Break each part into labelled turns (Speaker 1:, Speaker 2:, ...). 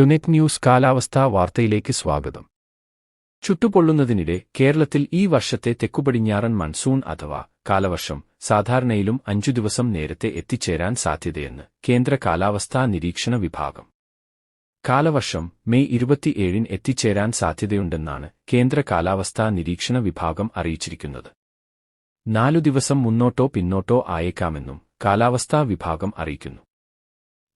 Speaker 1: ടുനെറ്റ് news കാലാവസ്ഥാ വാർത്തയിലേക്ക് സ്വാഗതം. ചുട്ടുപൊള്ളുന്നതിനിടെ കേരളത്തിൽ ഈ വർഷത്തെ തെക്കുപടിഞ്ഞാറൻ മൺസൂൺ അഥവാ കാലവർഷം സാധാരണയിലും അഞ്ചു ദിവസം നേരത്തെ എത്തിച്ചേരാൻ സാധ്യതയെന്ന് കേന്ദ്ര കാലാവസ്ഥാ നിരീക്ഷണ വിഭാഗം. കാലവർഷം മെയ് ഇരുപത്തിയേഴിന് എത്തിച്ചേരാൻ സാധ്യതയുണ്ടെന്നാണ് കേന്ദ്ര കാലാവസ്ഥാ നിരീക്ഷണ വിഭാഗം അറിയിച്ചിരിക്കുന്നത്. നാലു ദിവസം മുന്നോട്ടോ പിന്നോട്ടോ ആയേക്കാമെന്നും കാലാവസ്ഥാ വിഭാഗം അറിയിക്കുന്നു.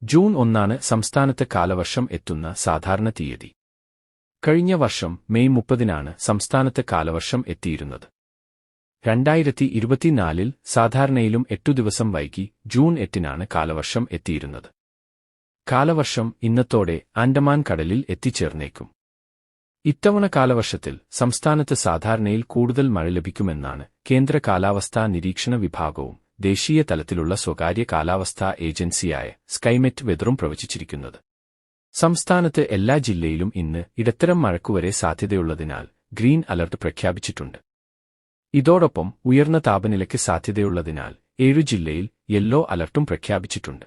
Speaker 1: ജൂൺ ഒന്നാണ് സംസ്ഥാനത്ത് കാലവർഷം എത്തുന്ന സാധാരണ തീയതി. കഴിഞ്ഞ വർഷം മെയ് മുപ്പതിനാണ് സംസ്ഥാനത്ത് കാലവർഷം എത്തിയിരുന്നത്. രണ്ടായിരത്തി ഇരുപത്തിനാലിൽ സാധാരണയിലും എട്ടു ദിവസം വൈകി ജൂൺ എട്ടിനാണ് കാലവർഷം എത്തിയിരുന്നത്. കാലവർഷം ഇന്നത്തോടെ ആൻഡമാൻ കടലിൽ എത്തിച്ചേർന്നേക്കും. ഇത്തവണ കാലവർഷത്തിൽ സംസ്ഥാനത്ത് സാധാരണയിൽ കൂടുതൽ മഴ ലഭിക്കുമെന്നാണ് കേന്ദ്ര കാലാവസ്ഥാ നിരീക്ഷണ വിഭാഗവും ദേശീയ തലത്തിലുള്ള സ്വകാര്യ കാലാവസ്ഥാ ഏജൻസിയായ സ്കൈമെറ്റ് വെതറും പ്രവചിച്ചിരിക്കുന്നത്. സംസ്ഥാനത്ത് എല്ലാ ജില്ലയിലും ഇന്ന് ഇടത്തരം മഴക്കുവരെ സാധ്യതയുള്ളതിനാൽ ഗ്രീൻ അലർട്ട് പ്രഖ്യാപിച്ചിട്ടുണ്ട്. ഇതോടൊപ്പം ഉയർന്ന താപനിലയ്ക്ക് സാധ്യതയുള്ളതിനാൽ ഏഴു ജില്ലയിൽ യെല്ലോ അലർട്ടും പ്രഖ്യാപിച്ചിട്ടുണ്ട്.